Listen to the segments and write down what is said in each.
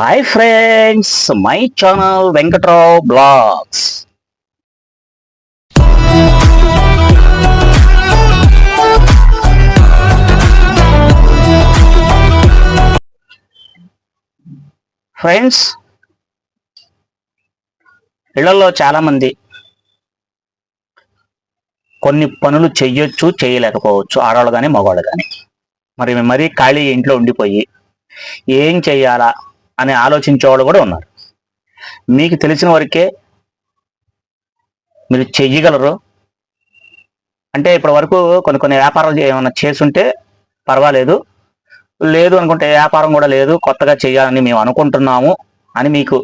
Hi friends my channel Venkatrao vlogs friends ఇళ్ళలో చాలామంది కొన్ని పనులు చెయ్యొచ్చు చేయలేకపోవచ్చు. ఆడవాళ్ళు కానీ మగవాళ్ళు కానీ మరి మరీ ఖాళీ ఇంట్లో ఉండిపోయి ఏం చెయ్యాలా? అని ఆలోచించే వాళ్ళు కూడా ఉన్నారు. మీకు తెలిసిన వరకే మీరు చెయ్యగలరు అంటే ఇప్పటి వరకు కొన్ని కొన్ని వ్యాపారాలు ఏమైనా చేసుంటే పర్వాలేదు. లేదు అనుకుంటే వ్యాపారం కూడా లేదు కొత్తగా చేయాలని మేము అనుకుంటున్నాము అని మీకు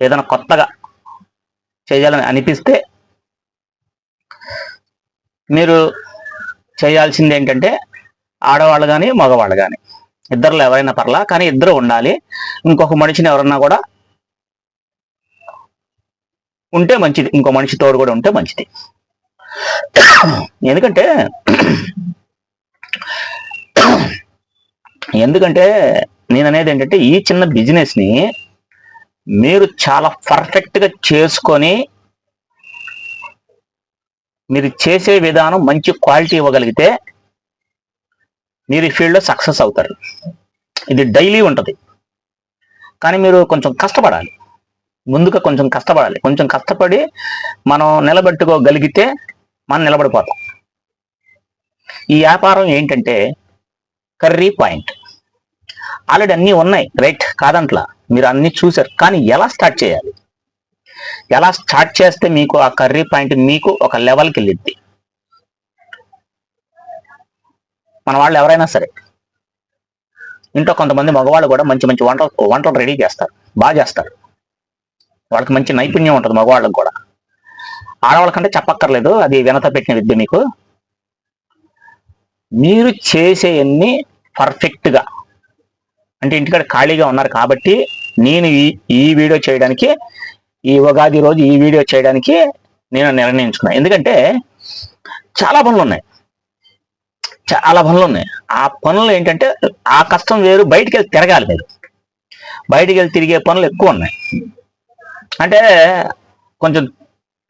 ఏదైనా కొత్తగా చేయాలని అనిపిస్తే మీరు చేయాల్సింది ఏంటంటే ఆడవాళ్ళు కానీ మగవాళ్ళు కానీ ఇద్దరులో ఎవరైనా పర్లా కానీ ఇద్దరు ఉండాలి. ఇంకొక మనిషిని ఎవరన్నా కూడా ఉంటే మంచిది. ఇంకో మనిషి తోడు కూడా ఉంటే మంచిది. ఎందుకంటే ఎందుకంటే నేను అనేది ఏంటంటే ఈ చిన్న బిజినెస్ని మీరు చాలా పర్ఫెక్ట్గా చేసుకొని మీరు చేసే విధానం మంచి క్వాలిటీ ఇవ్వగలిగితే మీరు ఈ ఫీల్డ్లో సక్సెస్ అవుతారు. ఇది డైలీ ఉంటుంది. కానీ మీరు కొంచెం కష్టపడాలి. ముందుగా కొంచెం కష్టపడాలి. కొంచెం కష్టపడి మనం నిలబెట్టుకోగలిగితే మనం నిలబడిపోతాం. ఈ వ్యాపారం ఏంటంటే కర్రీ పాయింట్. ఆల్రెడీ అన్నీ ఉన్నాయి. రైట్? కాదంట్లా. మీరు అన్ని చూసారు కానీ ఎలా స్టార్ట్ చేయాలి? ఎలా స్టార్ట్ చేస్తే మీకు ఆ కర్రీ పాయింట్ మీకు ఒక లెవెల్కి వెళ్ళిద్ది మన వాళ్ళు ఎవరైనా సరే ఇంట్లో కొంతమంది మగవాళ్ళు కూడా మంచి మంచి వంటలు వంటలు రెడీ చేస్తారు బాగా చేస్తారు. వాళ్ళకి మంచి నైపుణ్యం ఉంటుంది మగవాళ్ళకి కూడా. ఆడవాళ్ళకంటే చెప్పక్కర్లేదు అది వినత పెట్టిన విద్య మీకు. మీరు చేసేయన్ని పర్ఫెక్ట్గా అంటే ఇంటికాడ ఖాళీగా ఉన్నారు కాబట్టి నేను ఈ ఈ వీడియో చేయడానికి ఈ ఉగాది రోజు ఈ వీడియో చేయడానికి నేను నిర్ణయించుకున్నాను ఎందుకంటే చాలా పనులు ఉన్నాయి. చాలా పనులు ఉన్నాయి. ఆ పనులు ఏంటంటే ఆ కష్టం వేరు బయటికి వెళ్ళి తిరగాలి మీరు. బయటికి వెళ్ళి తిరిగే పనులు ఎక్కువ ఉన్నాయి. అంటే కొంచెం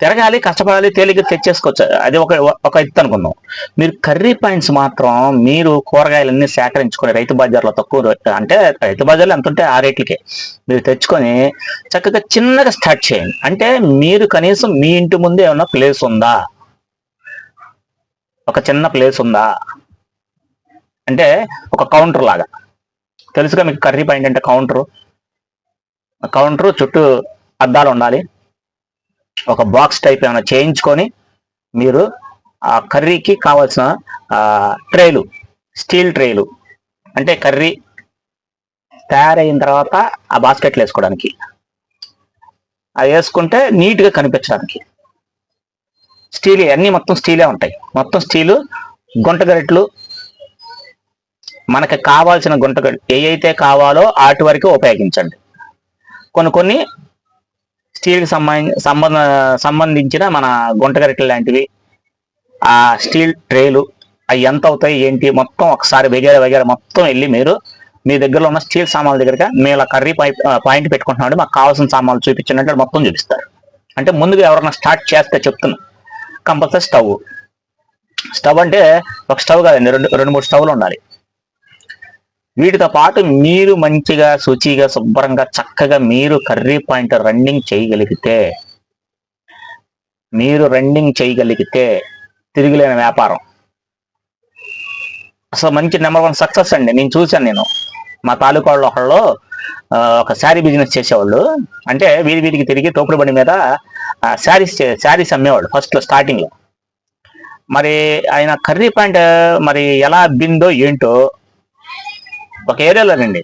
తిరగాలి కష్టపడాలి తేలిక తెచ్చేసుకోవచ్చు. అది ఒక ఒక ఎత్తు అనుకుందాం. మీరు కర్రీ పాయింట్స్ మాత్రం మీరు కూరగాయలన్నీ సేకరించుకొని రైతు బజార్లో తక్కువ అంటే రైతు బజార్లో ఎంత ఉంటే ఆ రేట్లకే. మీరు తెచ్చుకొని చక్కగా చిన్నగా స్టార్ట్ చేయండి. అంటే మీరు కనీసం మీ ఇంటి ముందే ఏమన్నా ప్లేస్ ఉందా? ఒక చిన్న ప్లేస్ ఉందా? అంటే ఒక కౌంటర్ లాగా. తెలుసుగా మీకు కర్రీ పాయింట్ అంటే కౌంటరు కౌంటర్ చుట్టూ అద్దాలు ఉండాలి. ఒక బాక్స్ టైప్ ఏమైనా చేయించుకొని మీరు ఆ కర్రీకి కావాల్సిన ట్రేలు స్టీల్ ట్రేలు అంటే కర్రీ తయారైన తర్వాత ఆ బాస్కెట్లు వేసుకోవడానికి. అది వేసుకుంటే నీట్గా కనిపించడానికి. స్టీల్ అన్నీ మొత్తం స్టీలే ఉంటాయి. మొత్తం స్టీలు గుంట గరిట్లు మనకి కావాల్సిన గుంట గరి ఏ కావాలో వాటి వరకు ఉపయోగించండి. కొన్ని కొన్ని స్టీల్కి సంబంధ సంబంధ సంబంధించిన మన గుంటగరిటలు లాంటివి ఆ స్టీల్ ట్రేలు అవి ఎంత అవుతాయి ఏంటి మొత్తం ఒకసారి వెగేర వెగేర మొత్తం వెళ్ళి మీరు మీ దగ్గరలో ఉన్న స్టీల్ సామాన్ల దగ్గరగా మేము ఇలా కర్రీ పాయింట్ పెట్టుకుంటున్నాడు మాకు కావాల్సిన సామాన్లు చూపించినట్టు మొత్తం చూపిస్తారు. అంటే ముందుగా ఎవరైనా స్టార్ట్ చేస్తే చెప్తున్నా. Compulsory stove. స్టవ్ అంటే ఒక స్టవ్ కాదండి రెండు రెండు మూడు స్టవ్లు ఉండాలి. వీటితో పాటు మీరు మంచిగా శుచిగా శుభ్రంగా చక్కగా మీరు కర్రీ పాయింట్ రన్నింగ్ చేయగలిగితే మీరు రన్నింగ్ చేయగలిగితే తిరిగిలేని వ్యాపారం. అసలు మంచి నెంబర్ వన్ సక్సెస్ అండి. నేను చూశాను నేను. మా తాలూకా వాళ్ళు ఒకళ్ళు ఒక శారీ బిజినెస్ చేసేవాళ్ళు. అంటే వీధి వీధికి తిరిగి తోపుడు బండి మీద శారీస్ శారీస్ అమ్మేవాళ్ళు ఫస్ట్లో స్టార్టింగ్ మరి ఆయన కర్రీ పాయింట్ మరి ఎలా బిందో ఏంటో ఒక ఏరియాలోనండి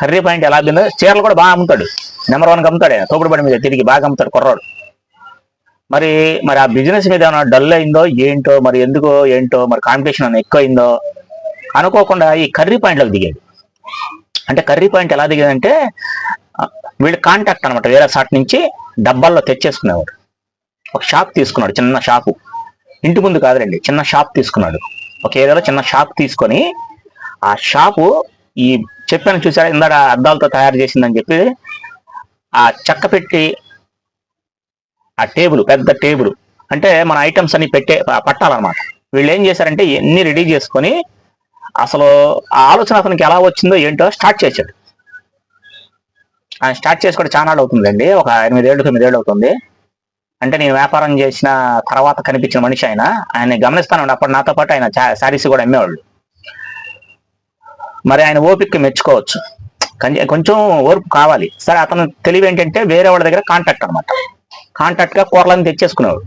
కర్రీ పాయింట్ ఎలా అబ్బిందో చీరలు కూడా బాగా అమ్ముతాడు. నెంబర్ వన్ అమ్ముతాడు. ఆయన తోపుడు మీద తిరిగి బాగా అమ్ముతాడు కుర్రాడు. మరి మరి ఆ బిజినెస్ మీద ఏమైనా డల్ అయిందో ఏంటో మరి ఎందుకో ఏంటో మరి కాంపిటీషన్ ఏమైనా ఎక్కువ అయిందో అనుకోకుండా ఈ కర్రీ పాయింట్లోకి దిగాడు. అంటే కర్రీ పాయింట్ ఎలా దిగేదంటే వీళ్ళు వీళ్ళ కాంటాక్ట్ అనమాట వేరే సాట్ నుంచి డబ్బాల్లో తెచ్చేసుకునేవాడు. ఒక షాప్ తీసుకున్నాడు చిన్న షాపు ఇంటి ముందు కాదులేండి చిన్న షాప్ తీసుకున్నాడు. ఒక ఏరియాలో చిన్న షాప్ తీసుకొని ఆ షాపు ఈ చెప్పాను చూసారా ఇందాక అద్దాలతో తయారు చేసిందని చెప్పి ఆ చెక్క పెట్టి ఆ టేబుల్ పెద్ద టేబుల్ అంటే మన ఐటమ్స్ అన్ని పెట్టే పట్టాలన్నమాట. వీళ్ళు ఏం చేశారంటే ఇవన్నీ రెడీ చేసుకొని అసలు ఆ ఆలోచన అతనికి ఎలా వచ్చిందో ఏంటో స్టార్ట్ చేశాడు. ఆయన స్టార్ట్ చేసి కూడా చాలా అవుతుందండి ఒక ఎనిమిదేళ్ళు తొమ్మిదేళ్ళు అవుతుంది. అంటే నేను వ్యాపారం చేసిన తర్వాత కనిపించిన మనిషి ఆయన. ఆయన గమనిస్తాను అప్పుడు నాతో పాటు ఆయన శారీస్ కూడా అమ్మేవాళ్ళు. మరి ఆయన ఓపిక మెచ్చుకోవచ్చు. కానీ కొంచెం ఓర్పు కావాలి. సరే అతను తెలివి ఏంటంటే వేరే వాళ్ళ దగ్గర కాంటాక్ట్ అనమాట కాంటాక్ట్గా కూరలను తెచ్చేసుకునేవాడు.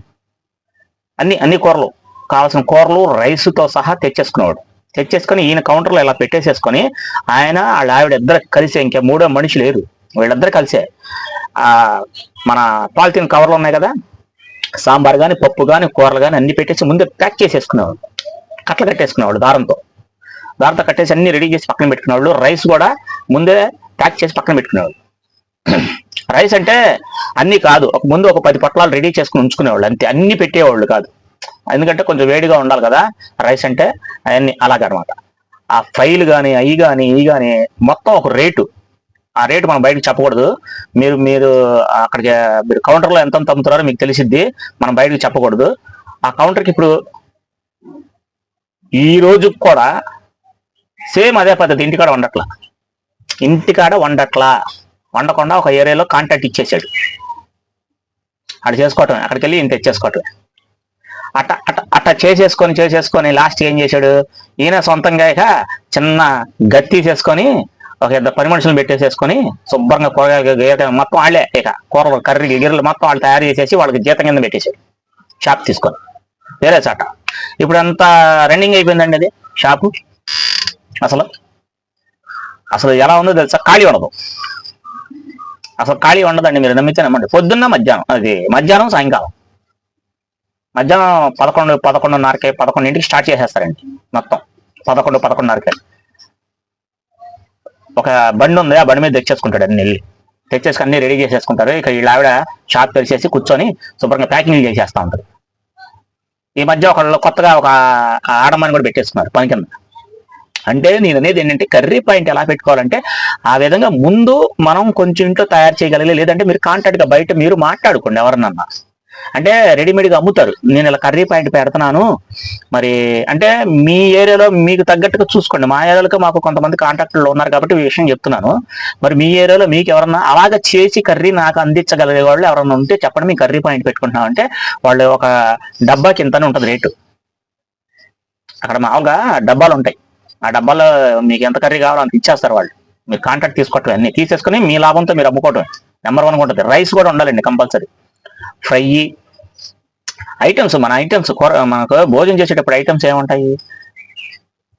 అన్ని అన్ని కూరలు. కావాల్సిన కూరలు రైస్తో సహా తెచ్చేసుకునేవాడు. తెచ్చేసుకొని ఈయన కౌంటర్లో ఇలా పెట్టేసేసుకొని ఆయన వాళ్ళ ఆవిడ ఇద్దరు కలిసే ఇంకా మూడో మనిషి లేరు. వీళ్ళిద్దరు కలిసే. ఆ మన పాలిథిన్ కవర్లు ఉన్నాయి కదా? సాంబార్ కానీ పప్పు కానీ కూరలు కానీ అన్ని పెట్టేసి ముందే ప్యాక్ చేసేసుకునేవాడు. కట్టలు కట్టేసుకునేవాడు దారంతో. దాంతో కట్టేసి అన్ని రెడీ చేసి పక్కన పెట్టుకునేవాళ్ళు. రైస్ కూడా ముందే ప్యాక్ చేసి పక్కన పెట్టుకునేవాళ్ళు. రైస్ అంటే అన్ని కాదు. ఒక ముందు ఒక పది పొట్లాలు రెడీ చేసుకుని ఉంచుకునేవాళ్ళు. అంతే. అన్ని పెట్టేవాళ్ళు కాదు. ఎందుకంటే కొంచెం వేడిగా ఉండాలి కదా. రైస్ అంటే అవన్నీ అలాగనమాట ఆ ఫైల్ కానీ అవి కానీ ఇవి కానీ మొత్తం ఒక రేటు. ఆ రేటు మనం బయటకు చెప్పకూడదు. మీరు మీరు అక్కడికి మీరు కౌంటర్లో ఎంత ఎంత అమ్ముతున్నారో మీకు తెలిసిద్ది. మనం బయటకు చెప్పకూడదు. ఆ కౌంటర్కి ఇప్పుడు ఈ రోజు కూడా సేమ్ అదే పద్ధతి ఇంటికాడ వండట్లా. ఇంటికాడ వండట్లా. వండకుండా ఒక ఏరియాలో కాంటాక్ట్ ఇచ్చేసాడు. అక్కడ చేసుకోవటం అక్కడికి వెళ్ళి ఇంత తెచ్చేసుకోవటం అట్ట అట్ట అట్ట చేసేసుకొని చేసేసుకొని లాస్ట్ ఏం చేశాడు? ఈయన సొంతంగా ఇక చిన్న గత్తి చేసుకొని ఒక ఇద్దరు పని మనుషులు పెట్టేసేసుకొని శుభ్రంగా కూరగాయలు గీత మొత్తం వాళ్ళే ఇక. కూరలు కర్రీ గిర్రలు మొత్తం వాళ్ళు తయారు చేసేసి వాళ్ళకి జీతం కింద పెట్టేశాడు. షాప్ తీసుకొని. వేరే చాట. ఇప్పుడు అంతా రన్నింగ్ అయిపోయిందండి అది షాపు అసలు? అసలు ఎలా ఉందో తెలుసా? ఖాళీ ఉండదు. అసలు ఖాళీ ఉండదండి మీరు నమ్మితే నమ్మండి. పొద్దున్న మధ్యాహ్నం అది మధ్యాహ్నం సాయంకాలం. మధ్యాహ్నం పదకొండు పదకొండున్నరకే పదకొండింటికి స్టార్ట్ చేసేస్తారండి మొత్తం. పదకొండు పదకొండున్నరకే. ఒక బండి ఉంది ఆ బండి మీద తెచ్చేసుకుంటాడు అన్ని వెళ్ళి. తెచ్చేసుకుని అన్ని రెడీ చేసేసుకుంటారు. ఇక వీళ్ళ ఆవిడ షాప్ తెరిచేసి కూర్చొని శుభ్రంగా ప్యాకింగ్ చేసేస్తా ఉంటారు ఈ మధ్య ఒకళ్ళు కొత్తగా ఒక ఆడమని కూడా పెట్టేసుకున్నారు పని కింద. అంటే నేను అనేది ఏంటంటే కర్రీ పాయింట్ ఎలా పెట్టుకోవాలంటే ఆ విధంగా ముందు మనం కొంచెం ఇంట్లో తయారు చేయగలిగే లేదంటే మీరు కాంటాక్ట్గా బయట మీరు మాట్లాడుకోండి ఎవరినన్నా. అంటే రెడీమేడ్గా అమ్ముతారు. నేను ఇలా కర్రీ పాయింట్ పెడుతున్నాను. మరి అంటే మీ ఏరియాలో మీకు తగ్గట్టుగా చూసుకోండి. మా ఏరియాలో మాకు కొంతమంది కాంటాక్ట్లో ఉన్నారు కాబట్టి ఈ విషయం చెప్తున్నాను. మరి మీ ఏరియాలో మీకు ఎవరన్నా అలాగ చేసి కర్రీ నాకు అందించగలిగే వాళ్ళు ఎవరన్నా ఉంటే చెప్పండి. మీ కర్రీ పాయింట్ పెట్టుకుంటున్నాం అంటే వాళ్ళు ఒక డబ్బాకి ఇంతనే ఉంటుంది రేటు. అక్కడ మామూలుగా డబ్బాలు ఉంటాయి. ఆ డబ్బాలో మీకు ఎంత కర్రీ కావాలో అంత ఇచ్చేస్తారు వాళ్ళు. మీరు కాంట్రాక్ట్ తీసుకోవటం అన్ని తీసేసుకొని మీ లాభంతో మీరు అమ్ముకోవటం. నెంబర్ వన్ ఉంటుంది. రైస్ కూడా ఉండాలండి కంపల్సరీ. ఫ్రై ఐటమ్స్ మన ఐటమ్స్ కూర మనకు భోజనం చేసేటప్పుడు ఐటమ్స్ ఏముంటాయి?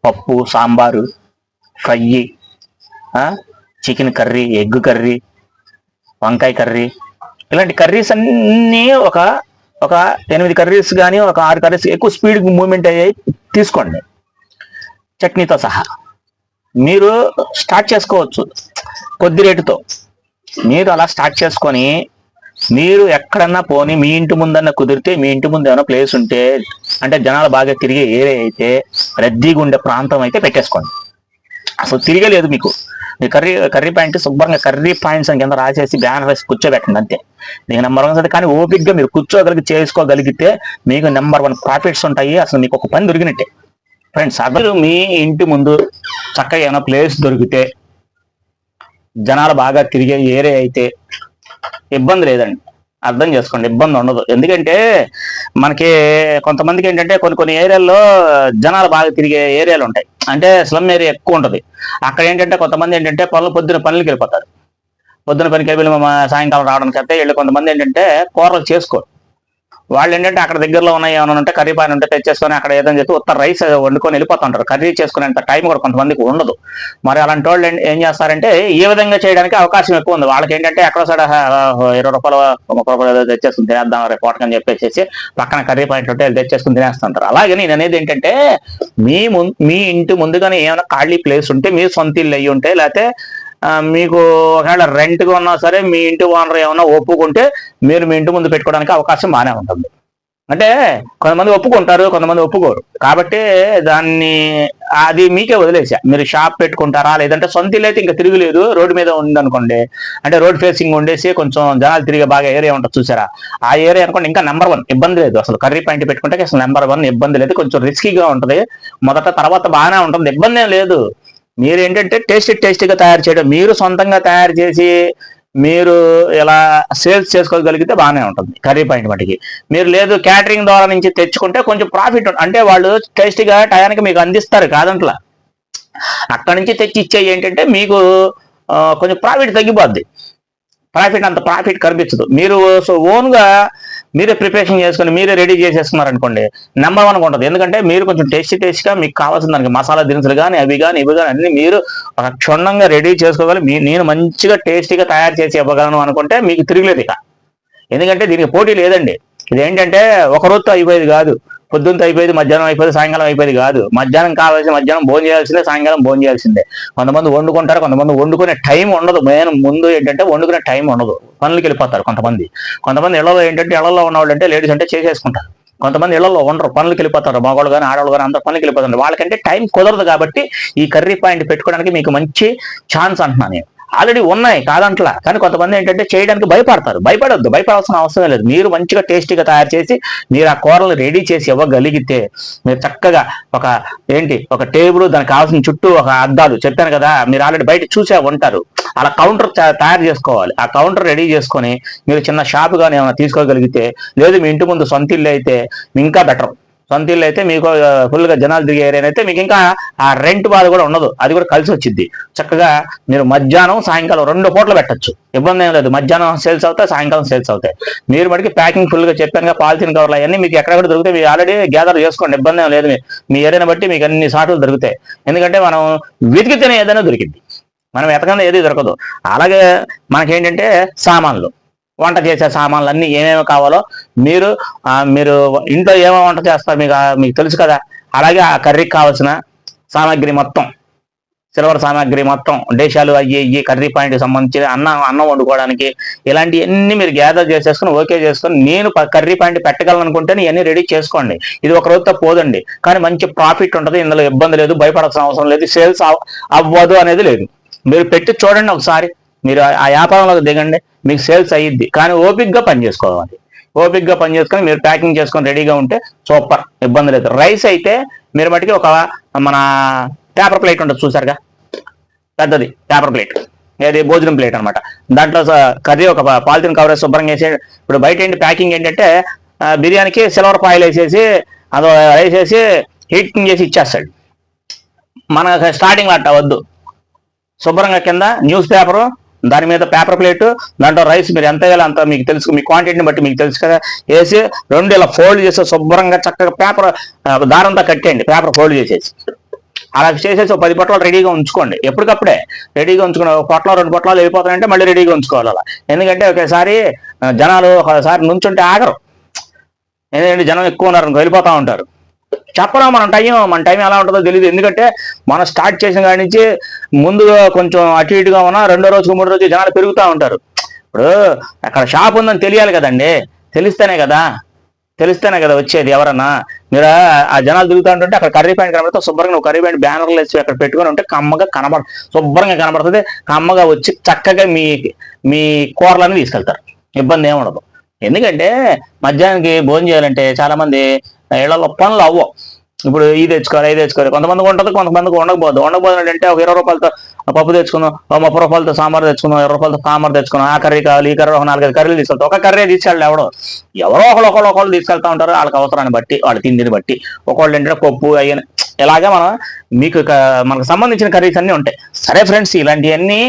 పప్పు sambar fry chicken curry egg curry వంకాయ కర్రీ ఇలాంటి కర్రీస్ అన్నీ ఒక ఒక ఎనిమిది కర్రీస్ కానీ ఒక ఆరు కర్రీస్ ఎక్కువ స్పీడ్ మూవ్మెంట్ అయ్యాయి తీసుకోండి. చట్నీతో సహా. మీరు స్టార్ట్ చేసుకోవచ్చు కొద్ది రేటుతో. మీరు అలా స్టార్ట్ చేసుకొని మీరు ఎక్కడన్నా పోని మీ ఇంటి ముందన్నా కుదిరితే మీ ఇంటి ముందు ఏమైనా ప్లేస్ ఉంటే అంటే జనాలు బాగా తిరిగే ఏరియా అయితే రద్దీగా ఉండే ప్రాంతం అయితే పెట్టేసుకోండి. అసలు తిరగలేదు మీకు. మీ కర్రీ కర్రీ పాయింట్ శుభ్రంగా కర్రీ పాయింట్స్ అని కింద రాసేసి బ్యానర్ వేసి కూర్చోబెట్టండి అంతే. మీకు నెంబర్ వన్ కానీ ఓపిక్గా మీరు కూర్చోగలిగి చేసుకోగలిగితే మీకు నెంబర్ వన్ ప్రాఫిట్స్ ఉంటాయి అసలు మీకు ఒక పని దొరికినట్టే. ఫ్రెండ్స్ అసలు మీ ఇంటి ముందు చక్కగా ఏమైనా ప్లేస్ దొరికితే జనాలు బాగా తిరిగే ఏరియా అయితే ఇబ్బంది లేదండి. అర్థం చేసుకోండి ఇబ్బంది ఉండదు. ఎందుకంటే మనకి కొంతమందికి ఏంటంటే కొన్ని కొన్ని ఏరియాల్లో జనాలు బాగా తిరిగే ఏరియాలు ఉంటాయి. అంటే స్లమ్ ఏరియా ఎక్కువ ఉంటుంది. అక్కడ ఏంటంటే కొంతమంది ఏంటంటే పనులు పొద్దున పనులకి వెళ్ళిపోతారు. పొద్దున పనికి వెళ్ళి మా సాయంకాలం రావడానికి అయితే వీళ్ళు కొంతమంది ఏంటంటే కూరలు చేసుకోరు. వాళ్ళు ఏంటంటే అక్కడ దగ్గరలో ఉన్నాయి ఏమైనా ఉంటే కర్రీ పాయలు ఉంటే తెచ్చేసుకొని అక్కడ ఏదని చెప్పి ఉత్తర రైస్ వండుకొని వెళ్ళిపోతుంటారు. కర్రీ చేసుకునేంత టైం కూడా కొంతమందికి ఉండదు. మరి అలాంటి వాళ్ళు ఏం- చేస్తారంటే ఈ విధంగా చేయడానికి అవకాశం ఎక్కువ ఉంది. వాళ్ళకి ఏంటంటే ఎక్కడో సైడ్ ఇరవై రూపాయలు ముప్పై రూపాయలు ఏదో తెచ్చేసుకుని తినేద్దాం రేపు అని చెప్పేసి పక్కన కర్రీ పాయింట్ ఉంటే తెచ్చేసుకుని తినేస్తుంటారు. అలాగే నేను అనేది ఏంటంటే మీ ముందు మీ ఇంటి ముందుగానే ఏమైనా ఖాళీ ప్లేస్ ఉంటే మీ సొంత ఇల్లు అయ్యి ఉంటే లేకపోతే మీకు ఒకవేళ రెంట్గా ఉన్నా సరే మీ ఇంటి ఓనర్ ఏమైనా ఒప్పుకుంటే మీరు మీ ఇంటి ముందు పెట్టుకోవడానికి అవకాశం బాగానే ఉంటుంది. అంటే కొంతమంది ఒప్పుకుంటారు కొంతమంది ఒప్పుకోరు. కాబట్టి దాన్ని అది మీకే వదిలేసా. మీరు షాప్ పెట్టుకుంటారా? లేదంటే సొంత ఇల్లు అయితే ఇంకా తిరగలేదు. రోడ్డు మీద ఉందనుకోండి. అంటే రోడ్ ఫేసింగ్ ఉండేసి కొంచెం జనాలు తిరిగే బాగా ఏరియా ఉంటుంది చూసారా? ఆ ఏరియా అనుకోండి ఇంకా నెంబర్ వన్ ఇబ్బంది లేదు. అసలు కర్రీ పాయింట్ పెట్టుకుంటే అసలు నెంబర్ వన్ ఇబ్బంది లేదు. కొంచెం రిస్కీగా ఉంటుంది. మొదట తర్వాత బాగానే ఉంటుంది. ఇబ్బంది ఏం లేదు. మీరు ఏంటంటే టేస్టీ టేస్టీగా తయారు చేయడం మీరు సొంతంగా తయారు చేసి మీరు ఇలా సేల్స్ చేసుకోగలిగితే బాగానే ఉంటుంది కర్రీ పాయింట్ మటుకి. మీరు లేదు క్యాటరింగ్ ద్వారా నుంచి తెచ్చుకుంటే కొంచెం ప్రాఫిట్ అంటే వాళ్ళు టేస్టీగా టయానికి మీకు అందిస్తారు కాదంట్లా? అక్కడి నుంచి తెచ్చి ఇచ్చేవి ఏంటంటే మీకు కొంచెం ప్రాఫిట్ తగ్గిపోద్ది. ప్రాఫిట్ అంత ప్రాఫిట్ కనిపించదు. మీరు సో ఓన్గా మీరే ప్రిపరేషన్ చేసుకుని మీరే రెడీ చేసేసుకున్నారు అనుకోండి నెంబర్ వన్ ఉంటుంది. ఎందుకంటే మీరు కొంచెం టేస్టీ టేస్ట్గా మీకు కావాల్సిన దానికి మసాలా దినుసులు కానీ అవి కానీ ఇవి కానీ అన్ని మీరు ఒక క్షుణ్ణంగా రెడీ చేసుకోగలి మీ నేను మంచిగా టేస్టీగా తయారు చేసి ఇవ్వగలను అనుకుంటే మీకు తిరగలేదు ఇక. ఎందుకంటే దీనికి పోటీ లేదండి. ఇది ఏంటంటే ఒక రోజుతో అయిపోయేది కాదు. పొద్దున్న అయిపోయింది మధ్యాహ్నం అయిపోయింది సాయంకాలం అయిపోయింది కాదు. మధ్యాహ్నం కావాల్సిన మధ్యాహ్నం భోజనం చేయాల్సిందే సాయంకాలం భోజనం చేయాల్సిందే. కొంతమంది వండుకుంటారు కొంతమంది వండుకునే టైం ఉండదు. మెయిన్ ముందు ఏంటంటే వండుకునే టైం ఉండదు. పనులకి వెళ్ళిపోతారు కొంతమంది. కొంతమంది ఇళ్ళలో ఏంటంటే ఇళ్ళలో ఉన్న వాళ్ళు అంటే లేడీస్ అంటే చేసేసుకుంటారు. కొంతమంది ఇళ్ళలో ఉండరు పనులకు వెళ్ళిపోతారు. మగవాళ్ళు కానీ ఆడవాళ్ళు కానీ అందరూ పనులకు వెళ్ళిపోతారు వాళ్ళకంటే టైం కుదరదు కాబట్టి ఈ కర్రీ పాయింట్ పెట్టుకోవడానికి మీకు మంచి ఛాన్స్ అంటున్నాను నేను. ఆల్రెడీ ఉన్నాయి కాదంట్లా. కానీ కొంతమంది ఏంటంటే చేయడానికి భయపడతారు. భయపడొద్దు. భయపడాల్సిన అవసరం లేదు. మీరు మంచిగా టేస్టీగా తయారు చేసి మీరు ఆ కూరలు రెడీ చేసి ఇవ్వగలిగితే మీరు చక్కగా ఒక ఏంటి ఒక టేబుల్ దానికి కావాల్సిన చుట్టూ ఒక అద్దాలు చెప్పాను కదా మీరు ఆల్రెడీ బయట చూసే ఉంటారు. అలా కౌంటర్ తయారు చేసుకోవాలి. ఆ కౌంటర్ రెడీ చేసుకొని మీరు చిన్న షాప్ కానీ ఏమైనా తీసుకోగలిగితే లేదు మీ ఇంటి ముందు సొంత ఇల్లు అయితే ఇంకా బెటర్ సొంత ఇల్లు అయితే మీకు ఫుల్గా జనాలు తిరిగే ఏరియా అయితే మీకు ఇంకా ఆ రెంట్ బాధ కూడా ఉండదు. అది కూడా కలిసి వచ్చింది చక్కగా మీరు మధ్యాహ్నం సాయంకాలం రెండు పూటలు పెట్టచ్చు. ఇబ్బంది ఏం లేదు. మధ్యాహ్నం సేల్స్ అవుతాయి సాయంకాలం సేల్స్ అవుతాయి. మీరు మటుకి ప్యాకింగ్ ఫుల్గా చెప్పాను పాలిథిన్ కవర్లు అవన్నీ మీకు ఎక్కడ కూడా దొరుకుతాయి. మీరు ఆల్రెడీ గ్యాదర్ చేసుకోండి. ఇబ్బంది ఏం లేదు. మీ- ఏరియాని బట్టి మీకు అన్ని సార్లు దొరుకుతాయి. ఎందుకంటే మనం వెతికితేనే ఏదైనా దొరికింది మనం ఎతకంగా ఏది దొరకదు. అలాగే మనకేంటంటే సామాన్లు. వంట చేసే సామాన్లు అన్నీ ఏమేమి కావాలో మీరు మీరు ఇంట్లో ఏమేమి వంట చేస్తారు మీకు మీకు తెలుసు కదా? అలాగే ఆ కర్రీకి కావాల్సిన సామాగ్రి మొత్తం. సిల్వర్ సామాగ్రి మొత్తం దేశాలు అయ్యి ఇయ్యి కర్రీ పాయింట్కి సంబంధించి అన్నం అన్నం వండుకోవడానికి ఇలాంటివన్నీ మీరు గ్యాదర్ చేసేసుకుని ఓకే చేసుకొని నేను కర్రీ పాయింట్ పెట్టగలను అనుకుంటే ఇవన్నీ రెడీ చేసుకోండి. ఇది ఒక రోజుతో పోదండి. కానీ మంచి ప్రాఫిట్ ఉంటుంది. ఇందులో ఇబ్బంది లేదు భయపడాల్సిన అవసరం లేదు. సేల్స్ అవ్వదు అనేది లేదు. మీరు పెట్టి చూడండి ఒకసారి. మీరు ఆ- వ్యాపారంలోకి దిగండి మీకు సేల్స్ అయ్యిద్ది కానీ ఓపిక్గా పని చేసుకోవాలి. ఓపిక్గా పని చేసుకొని మీరు ప్యాకింగ్ చేసుకొని రెడీగా ఉంటే సూపర్ ఇబ్బంది లేదు. రైస్ అయితే మీరు మటుకి ఒక మన పేపర్ ప్లేట్ ఉంటుంది చూసారుగా? పెద్దది పేపర్ ప్లేట్. ఏది? భోజనం ప్లేట్ అన్నమాట. దాంట్లో కర్రీ ఒక పాలిథిన్ కవర్ శుభ్రంగా వేసి ఇప్పుడు బయట ఏంటి ప్యాకింగ్ ఏంటంటే బిర్యానీకి సిల్వర్ పాయిల్ వేసేసి అదో రైస్ వేసి హీటింగ్ చేసి ఇచ్చేస్తాడు. మన స్టార్టింగ్ అట్ట వద్దు. శుభ్రంగా కింద న్యూస్ పేపరు దాని మీద పేపర్ ప్లేట్ దాంట్లో రైస్ మీరు ఎంత వేయాలో అంత మీకు తెలుసు. మీ క్వాంటిటీని బట్టి మీకు తెలుసు కదా. వేసి రెండు ఇలా ఫోల్డ్ చేసి శుభ్రంగా చక్కగా పేపర్ దారంతో కట్టేయండి పేపర్ ఫోల్డ్ చేసేసి. అలా చేసేసి ఒక పది పొట్లాలు రెడీగా ఉంచుకోండి. ఎప్పటికప్పుడే రెడీగా ఉంచుకున్న ఒక పొట్ల రెండు పొట్లాలు వెళ్ళిపోతాయంటే మళ్ళీ రెడీగా ఉంచుకోవాలి అలా. ఎందుకంటే ఒకసారి జనాలు ఒకసారి నుంచుంటే ఆగరు. ఎందుకంటే జనం ఎక్కువ ఉన్నారు వెళ్ళిపోతూ వెళ్ళిపోతా ఉంటారు. చెప్పరా మన టైం మన టైం ఎలా ఉంటుందో తెలియదు ఎందుకంటే మనం స్టార్ట్ చేసిన కాడి నుంచి ముందుగా కొంచెం అటు ఇటుగా ఉన్నా రెండో రోజు మూడో రోజు జనాలు పెరుగుతూ ఉంటారు. ఇప్పుడు అక్కడ షాప్ ఉందని తెలియాలి కదండి. తెలిస్తేనే కదా. తెలిస్తేనే కదా వచ్చేది ఎవరన్నా. మీరు ఆ- జనాలు తిరుగుతూ ఉంటుంటే అక్కడ కర్రీ ప్యాంట్ కనబడితే శుభ్రంగా నువ్వు కర్రీ ప్యాంట్ బ్యానర్లు వేసి అక్కడ పెట్టుకొని ఉంటే కమ్మగా కనబడ శుభ్రంగా కనబడుతుంది. కమ్మగా వచ్చి చక్కగా మీ మీ కూరలన్నీ తీసుకెళ్తారు. ఇబ్బంది ఏమి ఉండదు. ఎందుకంటే మధ్యాహ్నానికి భోజనం చేయాలంటే చాలామంది ఇళ్ళలో పనులు అవ్వవు. ఇప్పుడు ఇది తెచ్చుకోవాలి ఇది తెచ్చుకోవాలి కొంతమందికి ఉంటుంది కొంతమందికి ఉండకపోదు. ఉండకపోదు అంటే ఒక ఇరవై రూపాయలతో పప్పు తెచ్చుకుందాం ఒక ముప్పై రూపాయలతో సాంబార్ తెచ్చుకుందాం ఇరవై రూపాయలతో సాంబార్ తెచ్చుకుందాం ఆ కర్రీ కావాలి ఈ కర్రీ ఒక నాలుగైదు కర్రీలు తీసుకెళ్తాం. ఒక కర్రీ తీసుకెళ్ళి ఎవడో. ఎవరో ఒకళ్ళు ఒకళ్ళు ఒకళ్ళు తీసుకెళ్తా ఉంటారు వాళ్ళకి అవసరాన్ని బట్టి వాళ్ళ తిండిని బట్టి. ఒకళ్ళు ఏంటంటే పప్పు అయ్యని. ఇలాగే మనం మీకు మనకు సంబంధించిన కర్రీస్ అన్నీ ఉంటాయి. సరే ఫ్రెండ్స్ ఇలాంటివన్నీ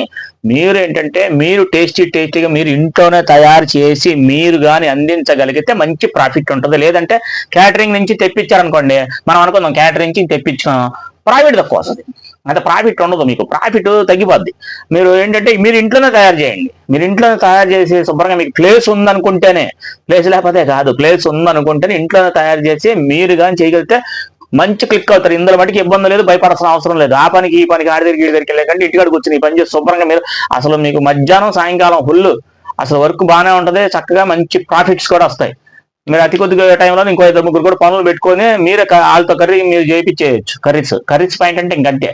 మీరు ఏంటంటే మీరు టేస్టీ టేస్టీగా మీరు ఇంట్లోనే తయారు చేసి మీరు కానీ అందించగలిగితే మంచి ప్రాఫిట్ ఉంటుంది. లేదంటే క్యాటరింగ్ నుంచి తెప్పించారనుకోండి మనం అనుకుందాం క్యాటరింగ్ నుంచి తెప్పించాం ప్రాఫిట్ తక్కువ వస్తుంది. అంటే ప్రాఫిట్ ఉండదు మీకు. ప్రాఫిట్ తగ్గిపోద్ది. మీరు ఏంటంటే మీరు ఇంట్లోనే తయారు చేయండి. మీరు ఇంట్లోనే తయారు చేసి శుభ్రంగా మీకు ప్లేస్ ఉందనుకుంటేనే ప్లేస్ లేకపోతే కాదు ప్లేస్ ఉందనుకుంటేనే ఇంట్లోనే తయారు చేసి మీరు కానీ చేయగలిగితే మంచి క్లిక్ అవుతారు. ఇందులో మటుకు ఇబ్బంది లేదు భయపడాల్సిన అవసరం లేదు. ఆ పనికి ఈ పనికి ఆడి దగ్గరికి ఈ దగ్గరికి వెళ్ళకండి ఇంటికాడ కూర్చుని ఈ పని చేసి శుభ్రంగా మీరు అసలు మీకు మధ్యాహ్నం సాయంకాలం ఫుల్ అసలు వర్క్ బాగానే ఉంటది చక్కగా మంచి ప్రాఫిట్స్ కూడా వస్తాయి. మీరు అతి కొద్దిగా టైంలో ఇంకో ఇద్దరు ముగ్గురు కూడా పనులు పెట్టుకొని మీరే వాళ్ళతో కర్రీ మీరు చేయించేయచ్చు కర్రీస్ కర్రీస్ పాయింట్ అంటే ఇంకంతే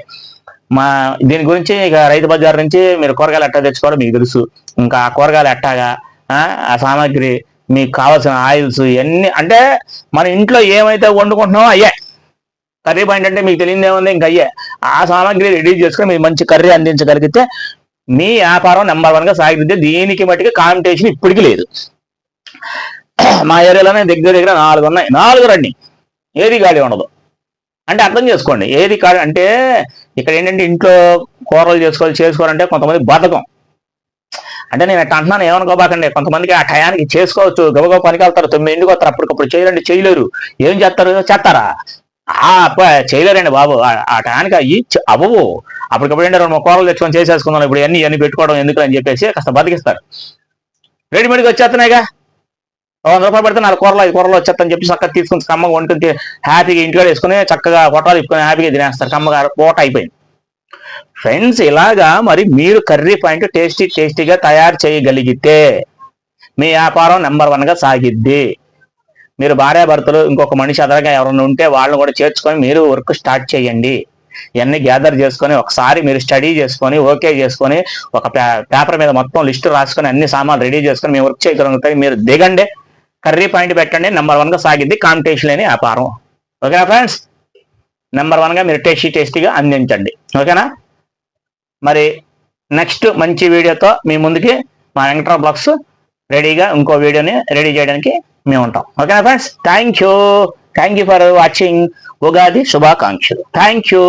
మా దీని గురించి ఇక రైతు బజార్ నుంచి మీరు కూరగాయలు ఎట్టా తెచ్చుకోవడం మీకు తెలుసు. ఇంకా ఆ కూరగాయలు ఎట్టాగా ఆ, సామాగ్రి మీకు కావాల్సిన ఆయిల్స్ ఇవన్నీ అంటే మన ఇంట్లో ఏమైతే వండుకుంటున్నామో అయ్యే. కర్రీ పాయింట్ అంటే మీకు తెలియదు ఏముంది ఇంకా అయ్యే. ఆ సామాగ్రి రెడీ చేసుకొని మీరు మంచి కర్రీ అందించగలిగితే మీ వ్యాపారం నెంబర్ వన్గా సాగితే దీనికి మట్టుకు కాంపిటీషన్ ఇప్పటికీ లేదు. మా ఏరియాలోనే దగ్గర దగ్గర నాలుగు ఉన్నాయి. నాలుగు రండి. ఏది ఖాళీ ఉండదు. అంటే అర్థం చేసుకోండి. ఏది ఖాళీ అంటే ఇక్కడ ఏంటంటే ఇంట్లో కూరలు చేసుకోవాలి చేసుకోవాలంటే కొంతమంది బతకం అంటే నేను ఎట్లా అంటున్నాను ఏమనుకోబాకండి. కొంతమందికి ఆ టయానికి చేసుకోవచ్చు. గబగబ పనికి వెళ్తారు. తొమ్మిది ఇంటికి వస్తారు. అప్పటికప్పుడు చేయాలంటే చేయలేరు. ఏం చేస్తారు? చేస్తారా? ఆ అప్ప చేయలేరండి బాబు. ఆ- టయానికి అయ్యి అవ్వవు. అప్పటికప్పుడు ఏంటంటే రెండు కూరలు తెచ్చుకొని చేసేసుకుందాం. ఇప్పుడు అన్ని అన్ని పెట్టుకోవడం ఎందుకు అని చెప్పేసి కాస్త బతికిస్తారు. రెడీమేడ్గా వచ్చేస్తున్నాయిగా. వంద రూపాయలు పెడితే నాలుగు కూరలు ఐదు కూరలు అని చెప్పి చక్కగా తీసుకుని కమ్మగా వండుకుని హ్యాపీగా ఇంటికాడ వేసుకుని చక్కగా పొట్టాలు ఇప్పుకొని హ్యాపీగా తినేస్తారు. కమ్మగారు పూట అయిపోయింది. ఫ్రెండ్స్ ఇలాగా మరి మీరు కర్రీ పాయింట్ టేస్టీ టేస్టీగా తయారు చేయగలిగితే మీ వ్యాపారం నెంబర్ వన్గా సాగిద్ది. మీరు భార్యాభర్తలు ఇంకొక మనిషి అదనగా ఎవరైనా ఉంటే వాళ్ళని కూడా చేర్చుకొని మీరు వర్క్ స్టార్ట్ చేయండి. ఇవన్నీ గ్యాదర్ చేసుకొని ఒకసారి మీరు స్టడీ చేసుకొని ఓకే చేసుకొని ఒక పే- పేపర్ మీద మొత్తం లిస్టు రాసుకొని అన్ని సామాన్లు రెడీ చేసుకొని మేము వర్క్ చేయగలుగుతాయి మీరు దిగండి. కర్రీ పాయింట్ పెట్టండి నెంబర్ వన్గా సాగిద్ది కాంపిటీషన్ లేని వ్యాపారం. ఓకేనా ఫ్రెండ్స్ నెంబర్ వన్గా మీరు టేస్టీ టేస్టీగా అందించండి. ఓకేనా? మరి నెక్స్ట్ మంచి వీడియోతో మీ ముందుకి మా వెంకట్రావు బ్లాగ్స్ రెడీగా ఇంకో వీడియోని రెడీ చేయడానికి మేము ఉంటాం. ఓకేనా friends thank you thank you for watching Ugadi శుభాకాంక్షలు. Thank you